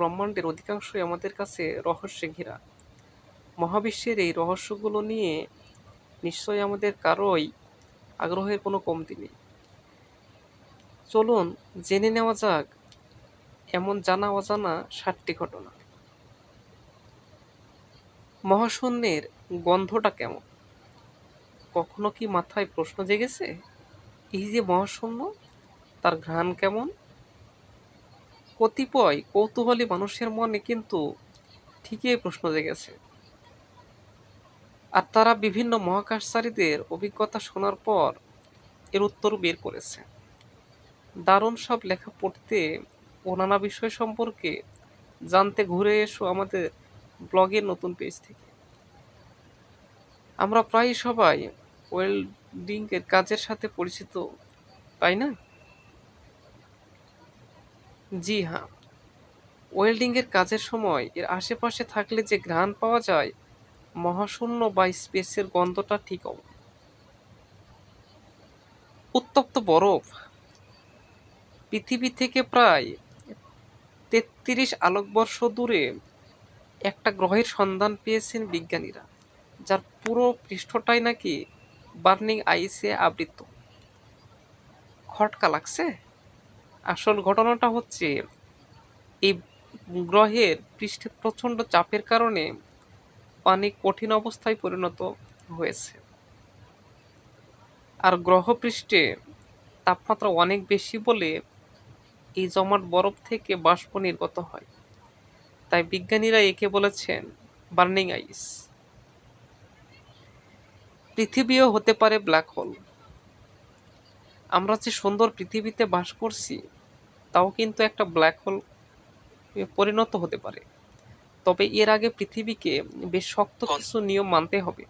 ব্রহ্মাণ্ডের অধিকাংশই আমাদের কাছে রহস্যে ঘেরা। মহাবিশ্বের এই রহস্যগুলো নিয়ে নিশ্চয়ই আমাদের কারোই আগ্রহের কোনো কমতি নেই। চলুন জেনে নেওয়া যাক এমন জানা অজানা ষাটটি ঘটনা। মহাশূন্যের গন্ধটা কেমন? কখনো কি মাথায় প্রশ্ন জেগেছে? এই যে মহাশূন্য, তার ঘ্রাণ কেমন? কতিপয় কৌতূহলী মানুষের মনে কিন্তু ঠিকই প্রশ্ন জেগেছে। আর তারা বিভিন্ন মহাকাশচারীদের অভিজ্ঞতা শোনার পর এর উত্তর বের করেছে। দারুণ সব লেখা পড়তে ও নানা বিষয় সম্পর্কে জানতে ঘুরে এসো আমাদের ব্লগের নতুন পেজ থেকে। আমরা প্রায় সবাই ওয়েল্ডিংয়ের কাজের সাথে পরিচিত, তাই না? জি হ্যাঁ। ওয়েল্ডিংয়ের কাজের সময় এর আশেপাশে থাকলে যে ঘ্রাণ পাওয়া যায়, মহাশূন্য বা স্পেসের গন্ধটা ঠিক উত্তপ্ত বরফ। পৃথিবী থেকে প্রায় তেত্রিশ আলোকবর্ষ দূরে একটা গ্রহের সন্ধান পেয়েছেন বিজ্ঞানীরা, যার পুরো পৃষ্ঠটাই নাকি বার্নিং আইসে আবৃত। খটকা লাগছে? আসল ঘটনাটা হচ্ছে, এই গ্রহের পৃষ্ঠে প্রচণ্ড চাপের কারণে পানি কঠিন অবস্থায় পরিণত হয়েছে। আর গ্রহ পৃষ্ঠে তাপমাত্রা অনেক বেশি বলে এই জমাট বরফ থেকে বাষ্প নির্গত হয়। তাই বিজ্ঞানীরা একে বলেছেন বার্নিং আইস। পৃথিবীও হতে পারে ব্ল্যাক হোল। আমরা যে সুন্দর পৃথিবীতে বাস করছি তাও কিন্তু একটা ব্ল্যাক হোল পরিণত হতে পারে। তবে এর আগে পৃথিবীকে বেশ শক্ত কিছু নিয়ম মানতে হবে।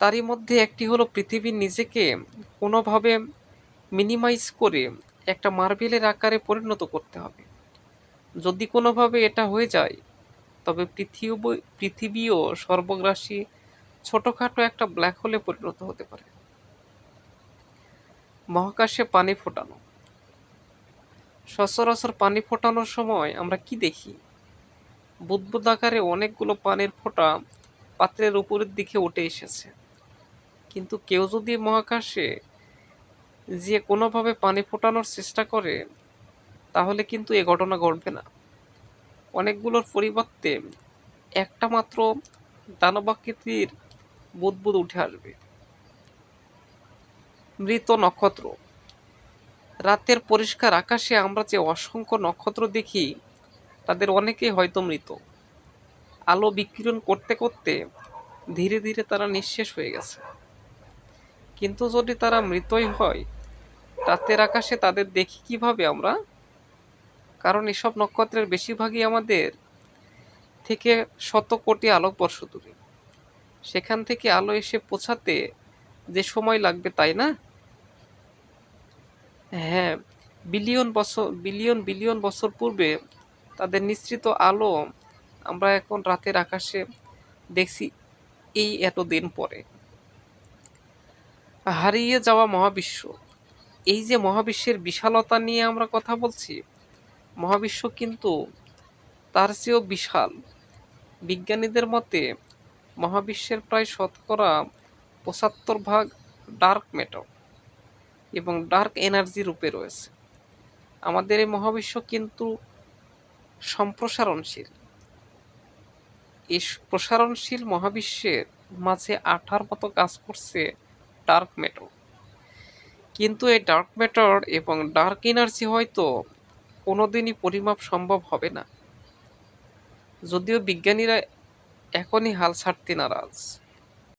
তারই মধ্যে একটি হলো পৃথিবী নিজেকে কোনোভাবে মিনিমাইজ করে একটা মার্বেলের আকারে পরিণত করতে হবে। যদি কোনোভাবে এটা হয়ে যায় তবে পৃথিবী পৃথিবীও সর্বগ্রাসী ছোটোখাটো একটা ব্ল্যাক হোলে পরিণত হতে পারে। মহাকাশে পানি ফোটানো। সচরাচর পানি ফোটানোর সময় আমরা কি দেখি? বুদ্বুদ আকারে অনেকগুলো পানির ফোঁটা পাত্রের উপরের দিকে উঠে এসেছে। কিন্তু কেউ যদি মহাকাশে যে কোনোভাবে পানি ফোটানোর চেষ্টা করে, তাহলে কিন্তু এ ঘটনা ঘটবে না। অনেকগুলোর পরিবর্তে একটা মাত্র দানবাকৃতির বুদবুদ উঠে আসবে। মৃত নক্ষত্র। রাতের পরিষ্কার আকাশে আমরা যে অসংখ্য নক্ষত্র দেখি, তাদের অনেকেই হয়তো মৃত। আলো বিকিরণ করতে করতে ধীরে ধীরে তারা নিঃশেষ হয়ে গেছে। কিন্তু যদি তারা মৃতই হয়, রাতের আকাশে তাদের দেখি কীভাবে আমরা? কারণ এসব নক্ষত্রের বেশিরভাগই আমাদের থেকে শত কোটি আলোকবর্ষ দূরে। সেখান থেকে আলো এসে পৌঁছাতে যে সময় লাগবে তাই না? হ্যাঁ বিলিয়ন বছর, বিলিয়ন বিলিয়ন বছর পূর্বে তাদের নিঃসৃত আলো আমরা এখন রাতের আকাশে দেখছি এই এতদিন পরে। হারিয়ে যাওয়া মহাবিশ্ব। এই যে মহাবিশ্বের বিশালতা নিয়ে আমরা কথা বলছি, মহাবিশ্ব কিন্তু তার চেয়েও বিশাল। বিজ্ঞানীদের মতে মহাবিশ্বের প্রায় শতকরা পঁচাত্তর ভাগ ডার্ক ম্যাটার এবং ডার্ক এনার্জি রূপে রয়েছে। আমাদের এই মহাবিশ্ব কিন্তু সম্প্রসারণশীল। এই প্রসারণশীল মহাবিশ্বের মাঝে আঠার মতো কাজ করছে ডার্ক ম্যাটার কিন্তু এই ডার্ক ম্যাটার এবং ডার্ক এনার্জি হয়তো কোনোদিনই পরিমাপ সম্ভব হবে না। যদিও বিজ্ঞানীরা এখনই হাল ছাড়তে নারাজ।